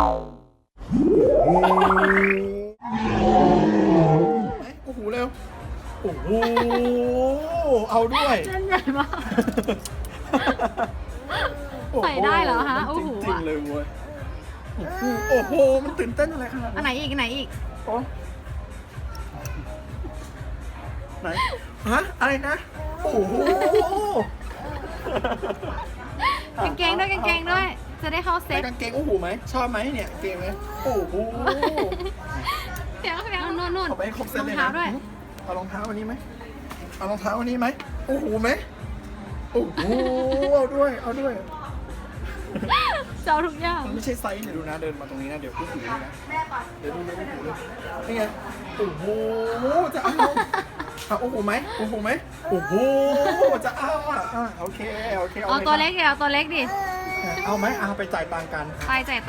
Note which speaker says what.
Speaker 1: โอ้โหเร็วโอ้โหเอาด้วย
Speaker 2: เล่นใหญ่มาก ใส่ได้เหรอฮะโอ้โห
Speaker 1: จริงๆเลยเว้ยโอ้โหโอ้โหมันตื่นเต้นอะไรขนาด
Speaker 2: อันไหนอีกอันไหนอีก
Speaker 1: โอ้ไหนฮะอะไรนะโอ้โห
Speaker 2: กางเกงด้วยกางเกงด้วย จะได้เข้าเซ็
Speaker 1: ใส่
Speaker 2: ต
Speaker 1: กางเกงโอ้โหไหมชอบไหมเนี่ยกางเกงไหมโอ้โห
Speaker 2: เดี๋ยวเดี๋ยวนู่นนู่น
Speaker 1: เอาไปให้ครบเซตเลย
Speaker 2: รอง
Speaker 1: นะ
Speaker 2: เท้าด้วย
Speaker 1: เอารองเท้าอันนี้ไหมเอารองเท้าอันนี้ไหมโอ้โหไหมโอ้โหเอาด้วยเอาด้วย
Speaker 2: จะเอาทุกอย่าง
Speaker 1: มันไม่ใช่ไซส์เดี๋ยวดูนะเดินมาตรงนี้นะเดี๋ยวพูดถึงนะเดี๋ยวดูเลยโอ้โหเลยนี่ไงโอ้โหจะเอาเอาโอ้โหไหมโอ้โหไหมโอ้โหจะเอาอะอะโอเคโอเค
Speaker 2: เอา
Speaker 1: ลย
Speaker 2: ตัว
Speaker 1: ครับ
Speaker 2: เล็กเดี๋ยวเอาตัวเล็กดิ
Speaker 1: เอ เอาไหมเอาไปจ่ายตังค์กัน
Speaker 2: ไปจ่ายตา